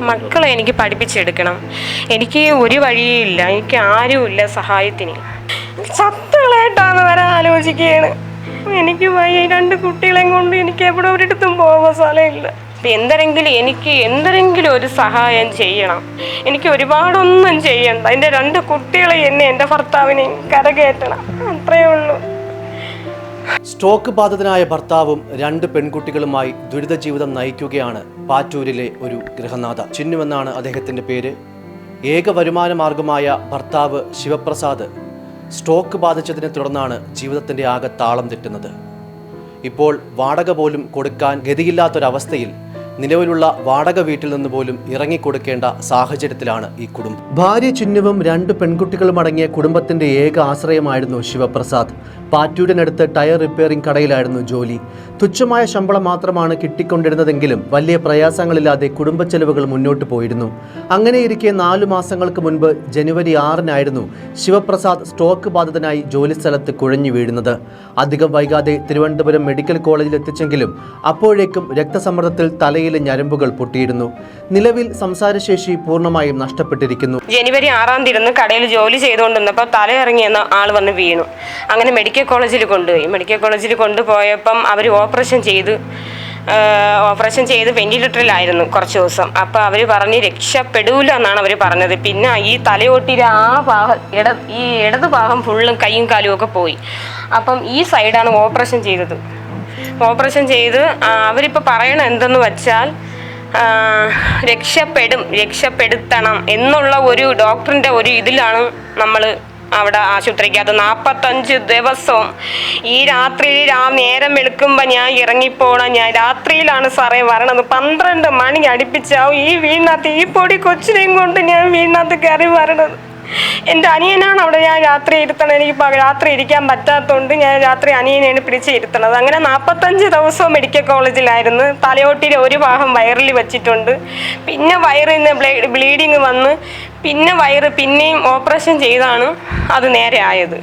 മക്കളെ എനിക്ക് പഠിപ്പിച്ചെടുക്കണം. എനിക്ക് ഒരു വഴിയേ ഇല്ല. എനിക്ക് ആരുമില്ല സഹായത്തിന്. ചത്തുകളായിട്ടാണ് വരെ ആലോചിക്കുകയാണ്. എനിക്ക് വൈ രണ്ട് കുട്ടികളെയും കൊണ്ട് എനിക്ക് എവിടെ ഒരിടത്തും പോകാൻ സ്ഥലമില്ല. എന്തെങ്കിലും എനിക്ക് എന്തെങ്കിലും ഒരു സഹായം ചെയ്യണം. എനിക്ക് ഒരുപാടൊന്നും ചെയ്യണ്ട. എന്റെ രണ്ട് കുട്ടികളെ എന്നെ എന്റെ ഭർത്താവിനെ കരകയറ്റണം. അത്രയേ ഉള്ളൂ. സ്ട്രോക്ക് ബാധിതനായ ഭർത്താവും രണ്ട് പെൺകുട്ടികളുമായി ദുരിത ജീവിതം നയിക്കുകയാണ് പാറ്റൂരിലെ ഒരു ഗൃഹനാഥ. ചിന്നുവെന്നാണ് അദ്ദേഹത്തിന്റെ പേര്. ഏക വരുമാന മാർഗമായ ഭർത്താവ് ശിവപ്രസാദ് സ്ട്രോക്ക് ബാധിച്ചതിനെ തുടർന്നാണ് ജീവിതത്തിന്റെ ആകെ താളം തെറ്റുന്നത്. ഇപ്പോൾ വാടക പോലും കൊടുക്കാൻ ഗതിയില്ലാത്തൊരവസ്ഥയിൽ നിലവിലുള്ള വാടക വീട്ടിൽ നിന്ന് പോലും ഇറങ്ങിക്കൊടുക്കേണ്ട സാഹചര്യത്തിലാണ് ഈ കുടുംബം. ഭാര്യ ചിന്നുവും രണ്ട് പെൺകുട്ടികളും അടങ്ങിയ കുടുംബത്തിന്റെ ഏക ആശ്രയമായിരുന്നു ശിവപ്രസാദ്. പാറ്റൂരിനടുത്ത് ടയർ റിപ്പയറിംഗ് കടയിലായിരുന്നു ജോലി. തുച്ഛമായ ശമ്പളം മാത്രമാണ് കിട്ടിക്കൊണ്ടിരുന്നതെങ്കിലും വലിയ പ്രയാസങ്ങളില്ലാതെ കുടുംബ ചെലവുകൾ മുന്നോട്ട് പോയിരുന്നു. അങ്ങനെയിരിക്കെ നാലു മാസങ്ങൾക്ക് മുൻപ് ജനുവരി ആറിനായിരുന്നു ശിവപ്രസാദ് സ്ട്രോക്ക് ബാധിതനായി ജോലിസ്ഥലത്ത് കുഴഞ്ഞു വീഴുന്നത്. അധികം വൈകാതെ തിരുവനന്തപുരം മെഡിക്കൽ കോളേജിൽ എത്തിച്ചെങ്കിലും അപ്പോഴേക്കും രക്തസമ്മർദ്ദത്തിൽ തലയിലെ ഞരമ്പുകൾ പൊട്ടിയിരുന്നു. നിലവിൽ സംസാരശേഷി പൂർണമായും നഷ്ടപ്പെട്ടിരിക്കുന്നു. ജനുവരി ആറാം തീയതി കടയിൽ ജോലി ചെയ്തുകൊണ്ടിരുന്നപ്പോൾ തലയിറങ്ങിയെന്ന ആൾ വന്ന് വീണു. അങ്ങനെ മെഡിക്കൽ കോളേജിൽ കൊണ്ടുപോയി. മെഡിക്കൽ കോളേജിൽ കൊണ്ടുപോയപ്പം അവർ ഓപ്പറേഷൻ ചെയ്ത് ഓപ്പറേഷൻ ചെയ്ത് വെന്റിലേറ്ററിലായിരുന്നു കുറച്ച് ദിവസം. അപ്പോൾ അവർ പറഞ്ഞ് രക്ഷപ്പെടൂല എന്നാണ് അവർ പറഞ്ഞത്. പിന്നെ ഈ തലയൊട്ടിയുടെ ആ ഭാഗം ഇട ഈ ഇടത് ഭാഗം ഫുള്ളും കൈയും കാലും ഒക്കെ പോയി. അപ്പം ഈ സൈഡാണ് ഓപ്പറേഷൻ ചെയ്തത്. ഓപ്പറേഷൻ ചെയ്ത് അവരിപ്പോൾ പറയണ എന്തെന്ന് വെച്ചാൽ രക്ഷപ്പെടും രക്ഷപ്പെടുത്തണം എന്നുള്ള ഒരു ഡോക്ടറിന്റെ ഒരു ഇതിലാണ് നമ്മൾ അവിടെ ആശുപത്രിക്ക് അത് നാൽപ്പത്തഞ്ച് ദിവസവും ഈ രാത്രി ആ നേരം വെളുക്കുമ്പോൾ ഞാൻ ഇറങ്ങിപ്പോണം ഞാൻ രാത്രിയിലാണ് സാറേ വരണത്. പന്ത്രണ്ട് മണി അടുപ്പിച്ചാവും ഈ വീടിനകത്ത് ഈ പൊടി കൊച്ചിനെയും കൊണ്ട് ഞാൻ വീടിനകത്ത് കയറി വരണത്. എന്റെ അനിയനാണ് അവിടെ ഞാൻ രാത്രി ഇരുത്തണം. എനിക്ക് രാത്രി ഇരിക്കാൻ പറ്റാത്തതുകൊണ്ട് ഞാൻ രാത്രി അനിയനെയാണ് പിടിച്ച് ഇരുത്തണത്. അങ്ങനെ നാൽപ്പത്തഞ്ച് ദിവസവും മെഡിക്കൽ കോളേജിലായിരുന്നു. തലയോട്ടിയിൽ ഒരു ഭാഗം വയറിൽ വെച്ചിട്ടുണ്ട്. പിന്നെ വയറിൽ നിന്ന് ബ്ലീഡിങ് വന്ന് പിന്നെ വയറ് പിന്നെയും ഓപ്പറേഷൻ ചെയ്താണ് അത് നേരെ ആയത്.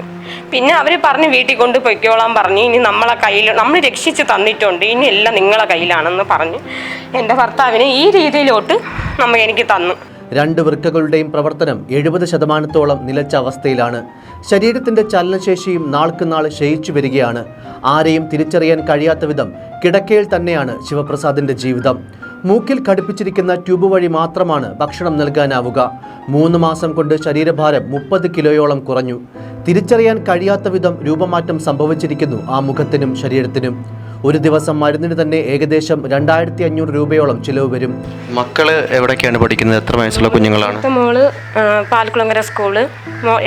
പിന്നെ അവർ പറഞ്ഞ് വീട്ടിൽ കൊണ്ട് പൊയ്ക്കോളാൻ പറഞ്ഞു. ഇനി നമ്മളെ കയ്യിൽ നമ്മൾ രക്ഷിച്ച് തന്നിട്ടുണ്ട്. ഇനി എല്ലാം നിങ്ങളെ കയ്യിലാണെന്ന് പറഞ്ഞ് എന്റെ ഭർത്താവിനെ ഈ രീതിയിലോട്ട് നമ്മൾ എനിക്ക് തന്നു. രണ്ട് വൃക്കകളുടെയും പ്രവർത്തനം എഴുപത് ശതമാനത്തോളം നിലച്ച അവസ്ഥയിലാണ്. ശരീരത്തിന്റെ ചലനശേഷിയും നാൾക്ക് നാൾ ക്ഷയിച്ചു വരികയാണ്. ആരെയും തിരിച്ചറിയാൻ കഴിയാത്ത വിധം കിടക്കയിൽ തന്നെയാണ് ശിവപ്രസാദിന്റെ ജീവിതം. മൂക്കിൽ ഘടിപ്പിച്ചിരിക്കുന്ന ട്യൂബ് വഴി മാത്രമാണ് ഭക്ഷണം നൽകാനാവുക. മൂന്ന് മാസം കൊണ്ട് ശരീരഭാരം മുപ്പത് കിലോയോളം കുറഞ്ഞു. തിരിച്ചറിയാൻ കഴിയാത്ത വിധം രൂപമാറ്റം സംഭവിച്ചിരിക്കുന്നു ആ മുഖത്തിനും ശരീരത്തിനും. ഒരു ദിവസം മരുന്നിന് തന്നെ ഏകദേശം രണ്ടായിരത്തി അഞ്ഞൂറ് രൂപയോളം ചിലവ് വരും. മക്കൾ എവിടേക്കാണ് പഠിക്കുന്നത്? എത്ര വയസ്സുള്ള കുഞ്ഞുങ്ങളാണ്? മോൾ പാൽക്കുളങ്ങര സ്കൂൾ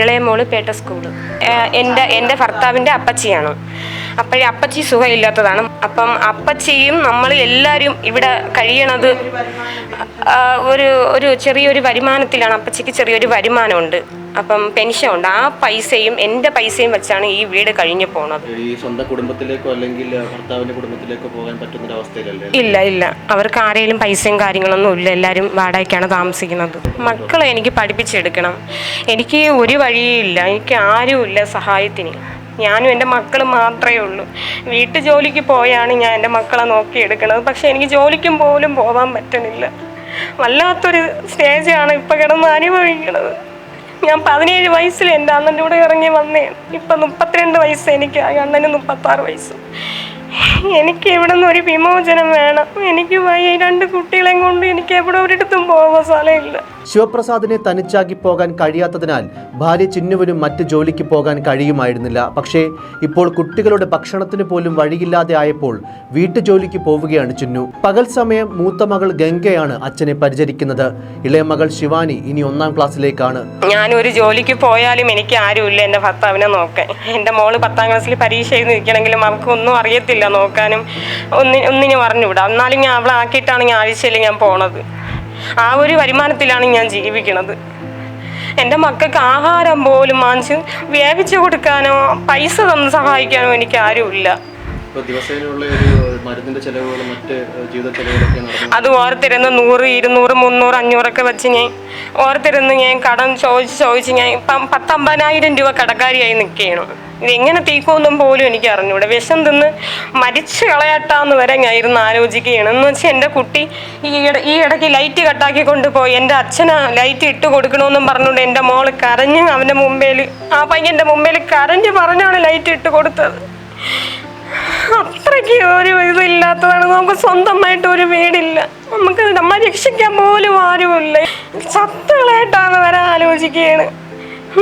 ഇളയ മോൾ പേട്ട സ്കൂൾ. എന്റെ എന്റെ എന്റെ ഭർത്താവിന്റെ അപ്പച്ചിയാണ്. അപ്പോഴേ അപ്പച്ചി സുഖമില്ലാത്തതാണ്. അപ്പം അപ്പച്ചിയും നമ്മൾ എല്ലാവരും ഇവിടെ കഴിയണത് ഒരു ഒരു ചെറിയൊരു വരുമാനത്തിലാണ്. അപ്പച്ചിക്ക് ചെറിയൊരു വരുമാനമുണ്ട്. അപ്പം പെൻഷൻ ഉണ്ട് ആ പൈസയും എന്റെ പൈസയും വെച്ചാണ് ഈ വീട് കഴിഞ്ഞു പോണത്. ഈ സ്വന്തം കുടുംബത്തിലേക്കോ അല്ലെങ്കിൽ ഭർത്താവിന്റെ കുടുംബത്തിലേക്കോ പോകാൻ പറ്റുന്ന അവസ്ഥയിലല്ലേ? ഇല്ല ഇല്ല. അവർക്ക് ആരെങ്കിലും പൈസയും കാര്യങ്ങളൊന്നും ഇല്ല. എല്ലാവരും വാടകയ്ക്കാണ് താമസിക്കുന്നത്. മക്കളെ എനിക്ക് പഠിപ്പിച്ചെടുക്കണം. എനിക്ക് ഒരു വഴിയില്ല എനിക്ക് ആരുമില്ല സഹായത്തിന്. ഞാനും എന്റെ മക്കൾ മാത്രമേ ഉള്ളൂ. വീട്ടു ജോലിക്ക് പോയാണ് ഞാൻ എന്റെ മക്കളെ നോക്കിയെടുക്കുന്നത് പക്ഷെ എനിക്ക് ജോലിക്കും പോലും പോകാൻ പറ്റണില്ല വല്ലാത്തൊരു സ്റ്റേജാണ് ഇപ്പം കിടന്ന് അനുഭവിക്കുന്നത്. ഞാൻ പതിനേഴ് വയസ്സിൽ എന്റെ അണ്ണന്റെ കൂടെ ഇറങ്ങി വന്നേ. ഇപ്പം മുപ്പത്തിരണ്ട് വയസ്സ് എനിക്ക് അണ്ണന് മുപ്പത്താറ് വയസ്സ്. എനിക്ക് ഇവിടെ നിന്ന് ഒരു വിമോചനം വേണം. എനിക്ക് വയ്യ രണ്ട് കുട്ടികളെയും കൊണ്ട് എനിക്ക് എവിടെ ഒരിടത്തും പോകാൻ സ്ഥലമില്ല ശിവപ്രസാദിനെ തനിച്ചാക്കി പോകാൻ കഴിയാത്തതിനാൽ ഭാര്യ ചിന്നുവിനും മറ്റ് ജോലിക്ക് പോകാൻ കഴിയുമായിരുന്നില്ല. പക്ഷേ ഇപ്പോൾ കുട്ടികളുടെ ഭക്ഷണത്തിന് പോലും വഴിയില്ലാതെ ആയപ്പോൾ വീട്ടുജോലിക്ക് പോവുകയാണ് ചിന്നു. പകൽ സമയം മൂത്ത മകൾ ഗംഗയാണ് അച്ഛനെ പരിചരിക്കുന്നത്. ഇളയ മകൾ ശിവാനി ഇനി ഒന്നാം ക്ലാസ്സിലേക്കാണ്. ഞാൻ ഒരു ജോലിക്ക് പോയാലും എനിക്ക് ആരുമില്ല. എന്റെ ഭർത്താവിനെ നോക്കാൻ. എന്റെ മോൾ പത്താം ക്ലാസ്സിൽ പരീക്ഷ എഴുതി നിൽക്കണമെങ്കിലും അവൾക്ക് ഒന്നും അറിയത്തില്ല. നോക്കാനും ഒന്നി ഒന്നിനും പറഞ്ഞുവിടാം എന്നാലും ഞാൻ അവളെ ആക്കിയിട്ടാണ് ഞാൻ ആഴ്ചയിൽ ഞാൻ പോണത്. ആ ഒരു വരുമാനത്തിലാണ് ഞാൻ ജീവിക്കുന്നത് എന്റെ മക്കൾക്ക് ആഹാരം പോലും വാങ്ങിച്ച് വേവിച്ച് കൊടുക്കാനോ പൈസ തന്ന് സഹായിക്കാനോ എനിക്ക് ആരുമില്ല. അത് ഓർത്തിരുന്ന് നൂറ് ഇരുന്നൂറ് മുന്നൂറ് അഞ്ഞൂറൊക്കെ വെച്ച് ഞാൻ ഓർത്തിരുന്ന് ഞാൻ കടം ചോദിച്ച് ചോദിച്ച് ഞാൻ ഇപ്പം പത്തമ്പതിനായിരം രൂപ കടക്കാരിയായി നിൽക്കുകയാണ്. ഇതെങ്ങനെ തീക്കുമെന്നും പോലും എനിക്ക് അറിഞ്ഞൂടെ. വിഷം തിന്ന് മരിച്ചു കളയട്ടാന്ന് വരെ ഞാൻ ഇരുന്ന് ആലോചിക്കുകയാണ്. എന്ന് വെച്ചാൽ എന്റെ കുട്ടി ഈ ഈ ഇടയ്ക്ക് ലൈറ്റ് കട്ടാക്കി കൊണ്ടുപോയി എന്റെ അച്ഛന് ലൈറ്റ് ഇട്ട് കൊടുക്കണമെന്നും പറഞ്ഞുകൊണ്ട് എന്റെ മോൾ കരഞ്ഞ് അവന്റെ മുമ്പേൽ ആ പയ്യന്റെ മുമ്പേൽ കരഞ്ഞ് പറഞ്ഞാണ് ലൈറ്റ് ഇട്ട് കൊടുത്തത്. അത്രയ്ക്ക് ഒരു ഇതില്ലാത്തതാണ്. നമുക്ക് സ്വന്തമായിട്ട് ഒരു വീടില്ല. നമുക്ക് നമ്മൾ രക്ഷിക്കാൻ പോലും ആരുമില്ല. സത്തുകളായിട്ടാണ് വരെ ആലോചിക്കുകയാണ്.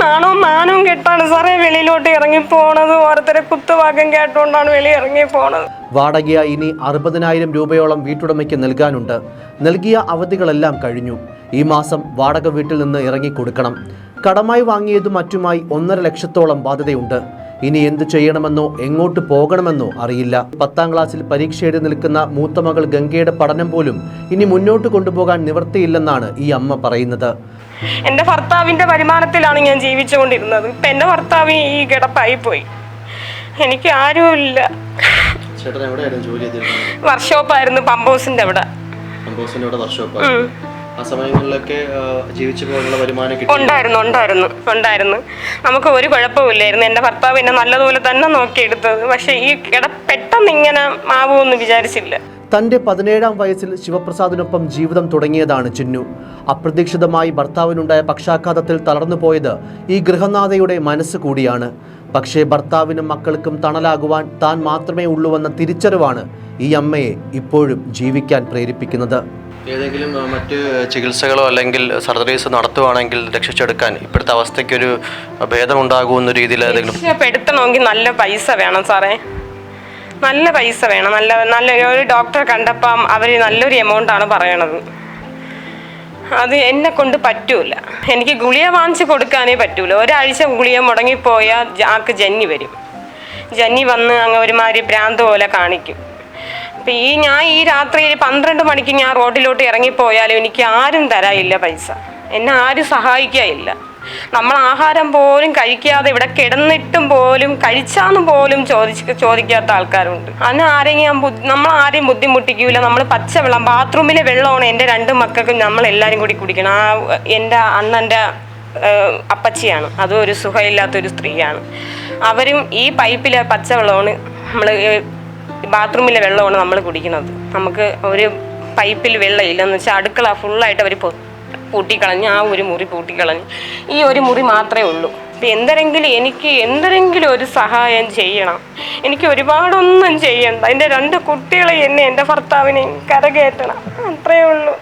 നാണവും മാനവും കെട്ടാണ് സാറേ വെളിയിലോട്ട് ഇറങ്ങി പോണത് ഓരോരുത്തരെ കുത്തുവാക്കം കേട്ടുകൊണ്ടാണ് വെളി ഇറങ്ങി പോണത് വാടകയായി ഇനി അറുപതിനായിരം രൂപയോളം വീട്ടുടമയ്ക്ക് നൽകാനുണ്ട്. നൽകിയ അവധികളെല്ലാം കഴിഞ്ഞു. ഈ മാസം വാടക വീട്ടിൽ നിന്ന് ഇറങ്ങി കൊടുക്കണം. കടമായി വാങ്ങിയതും മറ്റുമായി ഒന്നര ലക്ഷത്തോളം ബാധ്യതയുണ്ട്. ഇനി എന്ത് ചെയ്യണമെന്നോ എങ്ങോട്ട് പോകണമെന്നോ അറിയില്ല. പത്താം ക്ലാസ്സിൽ പരീക്ഷ എഴുതി നിൽക്കുന്ന മൂത്ത മകൾ ഗംഗയുടെ പഠനം പോലും ഇനി മുന്നോട്ട് കൊണ്ടുപോകാൻ നിവൃത്തിയില്ലെന്നാണ് ഈ അമ്മ പറയുന്നത്. എന്റെ ഭർത്താവിന്റെ വരുമാനത്തിലാണ് ഞാൻ ജീവിച്ചുകൊണ്ടിരുന്നത്. ഇപ്പം എന്റെ ഭർത്താവ് ഈ കിടപ്പായി പോയി എനിക്ക് ആരുമില്ല. വർക്ക്ഷോപ്പായിരുന്നു പമ്പോസിന്റെ അവിടെ. ആ സമയങ്ങളിലൊക്കെ ജീവിച്ചു പോകാനുള്ള വരുമാനം കിട്ടി ഉണ്ടായിരുന്നു ഉണ്ടായിരുന്നു ഉണ്ടായിരുന്നു. നമുക്ക് ഒരു കുഴപ്പമില്ലായിരുന്നു എന്റെ ഭർത്താവ് എന്നെ നല്ലതുപോലെ തന്നെ നോക്കിയെടുത്തത്. പക്ഷേ ഈ കിട പെട്ടെന്ന് ഇങ്ങനെ ആവുമെന്ന് വിചാരിച്ചില്ല. തന്റെ പതിനേഴാം വയസ്സിൽ ശിവപ്രസാദിനൊപ്പം ജീവിതം തുടങ്ങിയതാണ് ചിന്നു. അപ്രതീക്ഷിതമായി ഭർത്താവിനുണ്ടായ പക്ഷാഘാതത്തിൽ തളർന്നു പോയത് ഈ ഗൃഹനാഥയുടെ മനസ്സ് കൂടിയാണ്. പക്ഷേ ഭർത്താവിനും മക്കൾക്കും തണലാകുവാൻ താൻ മാത്രമേ ഉള്ളൂവെന്ന തിരിച്ചറിവാണ് ഈ അമ്മയെ ഇപ്പോഴും ജീവിക്കാൻ പ്രേരിപ്പിക്കുന്നത്. ഏതെങ്കിലും മറ്റ് ചികിത്സകളോ അല്ലെങ്കിൽ സർജറീസ് നടത്തുവാണെങ്കിൽ രക്ഷിച്ചെടുക്കാൻ ഇപ്പോഴത്തെ അവസ്ഥയ്ക്കൊരു ഭേദമുണ്ടാകുമെന്ന രീതിയിൽ ഏതെങ്കിലും രക്ഷപ്പെടുത്തണമെങ്കിൽ നല്ല പൈസ വേണം സാറേ. നല്ല പൈസ വേണം. നല്ല നല്ല ഒരു ഡോക്ടറെ കണ്ടപ്പം അവർ നല്ലൊരു എമൗണ്ട് ആണ് പറയണത്. അത് എന്നെ കൊണ്ട് പറ്റൂല. എനിക്ക് ഗുളിക വാങ്ങിച്ച് കൊടുക്കാനേ പറ്റൂല. ഒരാഴ്ച ഗുളിക മുടങ്ങിപ്പോയാൽ ആൾക്ക് ജന്നി വരും. ജന്നി വന്ന് അങ്ങ് ഒരുമാതിരി ഭ്രാന്ത് പോലെ കാണിക്കും. അപ്പം ഈ ഞാൻ ഈ രാത്രിയിൽ പന്ത്രണ്ട് മണിക്ക് ഞാൻ റോഡിലോട്ട് ഇറങ്ങിപ്പോയാലും എനിക്ക് ആരും തരാനില്ല പൈസ. എന്നെ ആരും സഹായിക്കാനില്ല. നമ്മൾ ആഹാരം പോലും കഴിക്കാതെ ഇവിടെ കിടന്നിട്ടും പോലും കഴിച്ചാന്ന് പോലും ചോദിച്ച് ചോദിക്കാത്ത ആൾക്കാരുണ്ട്. അന്ന് ആരെങ്കിലും നമ്മൾ ആരെയും ബുദ്ധിമുട്ടിക്കൂല. നമ്മൾ പച്ചവെള്ളം ബാത്റൂമിലെ വെള്ളമാണ് എന്റെ രണ്ട് മക്കൾക്കും നമ്മൾ എല്ലാവരും കൂടി കുടിക്കണം. ആ എന്റെ ഏഹ്, അപ്പച്ചിയാണ്. അതും ഒരു സുഖമില്ലാത്തൊരു സ്ത്രീയാണ്. അവരും ഈ പൈപ്പിലെ പച്ചവെള്ളമാണ് നമ്മൾ ബാത്റൂമിലെ വെള്ളമാണ് നമ്മൾ കുടിക്കുന്നത്. നമുക്ക് ഒരു പൈപ്പിൽ വെള്ളമില്ല എന്ന് വെച്ചാൽ അടുക്കള ഫുള്ളായിട്ട് അവർ പൂട്ടിക്കളഞ്ഞ് ആ ഒരു മുറി പൂട്ടിക്കളഞ്ഞ്. ഈ ഒരു മുറി മാത്രമേ ഉള്ളൂ. അപ്പം എന്തെങ്കിലും എനിക്ക് എന്തെങ്കിലും ഒരു സഹായം ചെയ്യണം. എനിക്ക് ഒരുപാടൊന്നും ചെയ്യണ്ട. എന്റെ രണ്ട് കുട്ടികളെ എന്നെ എന്റെ ഭർത്താവിനെ കരകയറ്റണം. അത്രയേ ഉള്ളൂ.